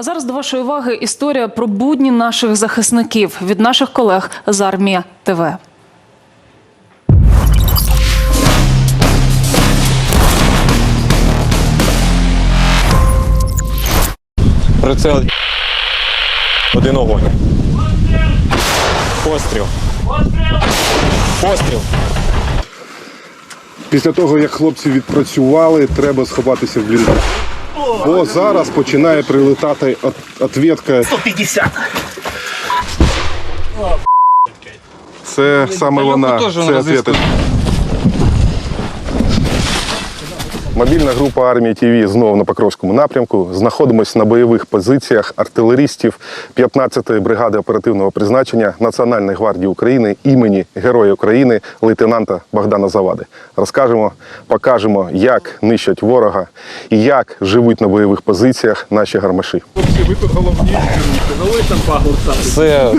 А зараз до вашої уваги історія про будні наших захисників від наших колег з армія ТВ. Прицел. Один огонь. Постріл. Постріл. Після того, як хлопці відпрацювали, треба сховатися в бліндаж. Бо зараз починає прилетати от- ответка. 150. Це саме вона. Це ответка. Мобільна група армії ТВ знову на Покровському напрямку. Знаходимося на бойових позиціях артилеристів 15-ї бригади оперативного призначення Національної гвардії України імені Героя України лейтенанта Богдана Завади. Розкажемо, покажемо, як нищать ворога і як живуть на бойових позиціях наші гармаші. Це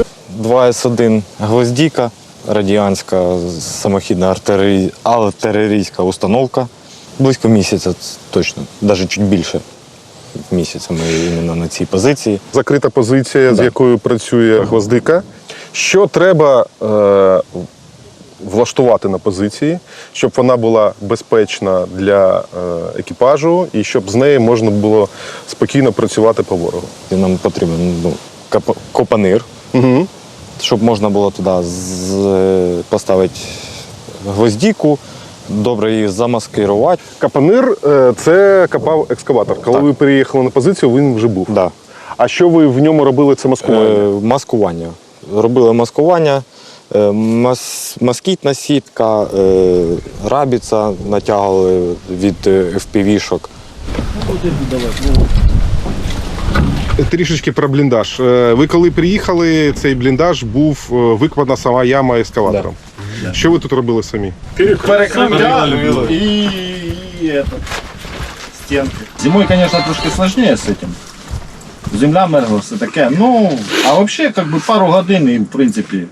2С1 гвоздіка, радіанська самохідна артилерій- артилерійська установка. Близько місяця точно, навіть чуть більше місяця ми іменно на цій позиції. закрита позиція, з якою працює гвоздика. Що треба е, влаштувати на позиції, щоб вона була безпечна для е, екіпажу і щоб з нею можна було спокійно працювати по ворогу. І Нам потрібен ну, копанир, Угу. щоб можна було туди з- поставити гвоздіку, добре її замаскирувати. Капанир е, це копав екскаватор. Коли Так. ви приїхали на позицію, він вже був. Да. А що ви в ньому робили? Це маскування? Е, маскування. Робили маскування, е, мас, москітна сітка, е, рабіца натягували від е, FPV-шок. Трішечки про бліндаж. Е, Ви коли приїхали, цей бліндаж був е, викопана сама яма ескаватором. Що ви тут робили самі? Перекрывля и, и это, стенки. Зимой, конечно, трошки сложнее с этим. Земля мерзла, все таке. Ну, а вообще, как бы пару годин і, в принципі,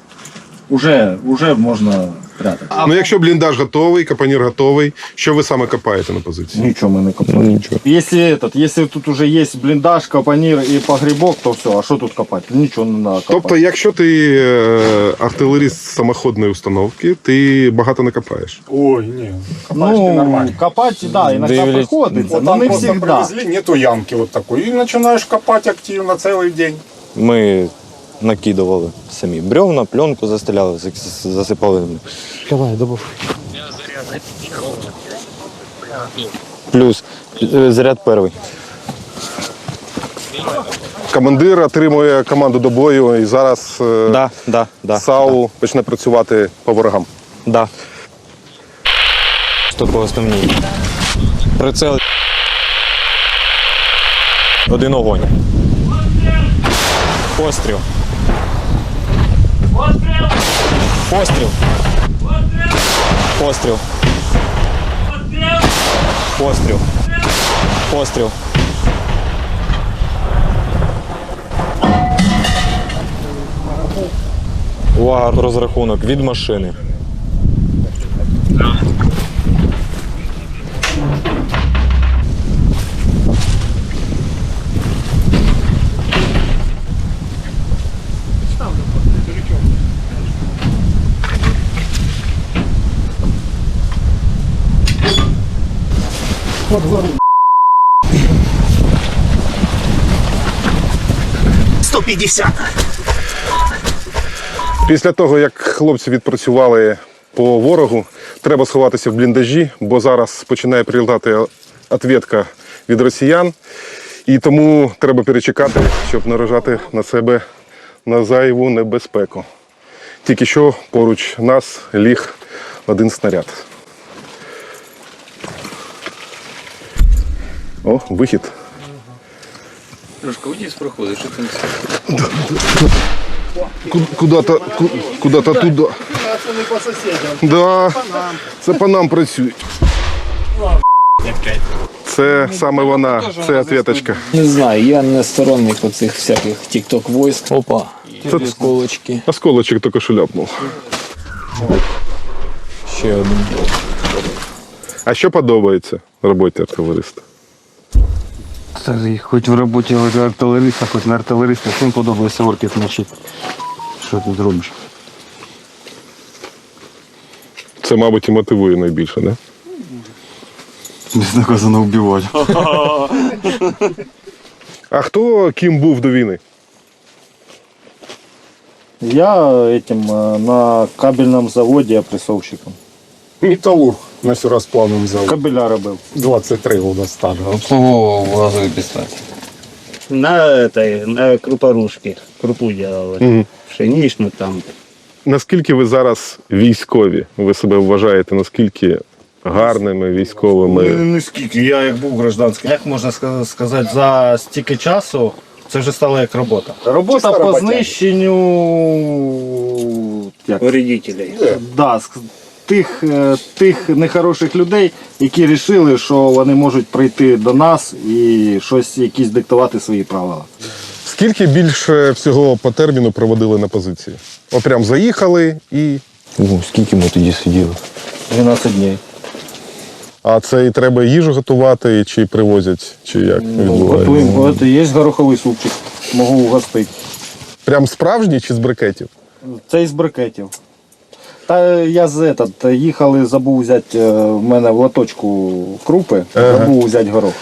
уже, уже можна прятати. Ну, якщо бліндаж готовий, капанір готовий, що ви саме копаєте на позиції? Нічого ми не копаємо. Нічого. Если этот, если тут уже есть блиндаж, капонир и погребок, то все, а що тут копати? Нічого не надо копати. Тобто, якщо ти е, артилеріст самоходної установки, ти багато не копаєш. Ой, не. ну, копать, да, иногда приходится, Вот но там не просто всегда. привезли, нету ямки вот такой. И начинаешь копать активно целый день. Ми накидували самі бревна, пленку застеляли, засипали. Давай, добав. Плюс е, заряд перший. Командир отримує команду до бою, і зараз е, Да, да, да, САУ почне працювати по ворогам. Да. Що по основній? Прицел. Один огонь. Постріл. Постріл. Постріл. Постріл. Постріл. Увага, розрахунок від машини. Після того, як хлопці відпрацювали по ворогу, треба сховатися в бліндажі, бо зараз починає прилітати ответка від росіян. І тому треба перечекати, щоб наражати на себе на зайву небезпеку. Тільки що поруч нас ліг один снаряд. О, вихід. Трошки вниз проходиш, що там Ку- Куда-то, ку- куда-то туди. Це не по сусідям. Да, це по нам працюють. Це саме вона, це ответочка. Не знаю, я не сторонник оцих всяких тік-ток войск. Опа. Це- Осколочки. Осколочок тільки що ляпнув. Ще один. А що подобається роботі артилериста? Це хоч в роботі артилериста, хоч не артилериста, всім подобається орків навчити. Що ти зробиш? Це, мабуть, і мотивує найбільше, не? Безнаказано вбивати. А хто ким був до війни? Я этим э, на кабельном заводе опрессовщиком. Металлург на сюрасплавному заводі. Кабеля робив. 23 года стажа. Обслуговував газові підстанції. На этой, на крупорушке. Крупу делали. Мгм. Пшеничную там. Наскільки ви зараз військові? Ви себе вважаєте наскільки гарними військовими? Не, не скільки, я як був гражданським. Як можна ска- сказати, за стільки часу це вже стало як робота. Робота Чисто по роботяги. знищенню як, Вредителей. да, ск- тих, е, тих нехороших людей, які вирішили, що вони можуть прийти до нас і щось якісь диктувати свої правила. Скільки більше всього по терміну проводили на позиції? От прям заїхали і. О, скільки ми тоді сиділи? 12 днів. А це і треба їжу готувати, чи привозять, чи як відбувається? Готуємо. Це є гороховий супчик, можу угостити. Прям справжній чи з брикетів? Це із брикетів. Та я з этот, їхали, забув взяти е, в мене в лоточку крупи, Ага. забув взяти горох.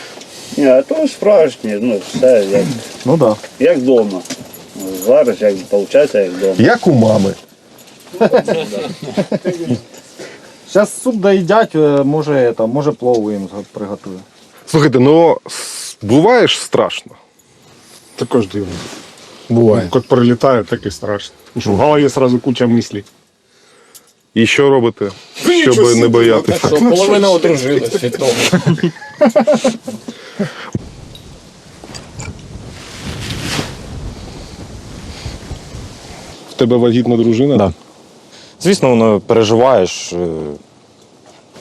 Ні, а то справжнє, ну, все як, Ну так. Да. як вдома. Звариш, як виходить, як вдома. Як у мами. Зараз суп доїдять, е, може, это, може плову їм зго- приготую. Слухайте, ну с- буває ж страшно. Також дивно. Буває. Як прилітає, так і страшно. Що в голові одразу куча мислей. І що робите, щоб нічого не боятися? Що половина одружилась від того. В тебе вагітна дружина? Да. Звісно, воно переживаєш. е,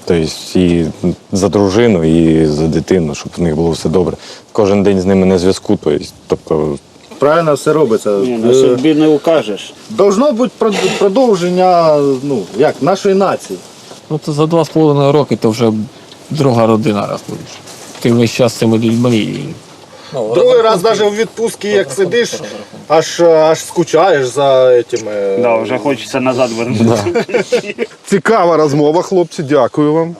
Тобто і за дружину, і за дитину, щоб в них було все добре. Кожен день з ними на зв'язку. Тобто Правильно все робиться. Ні, на собі не укажеш. Должно бути прод- продовження ну, як, нашої нації. Ну то за два з половиною роки то вже друга родина рахуєш. Ти весь час з цими людьми. і- Другий раз навіть у відпустці, як сидиш, аж, аж скучаєш за этими. Да, вже хочеться назад вернутися. Цікава розмова, хлопці. Дякую вам.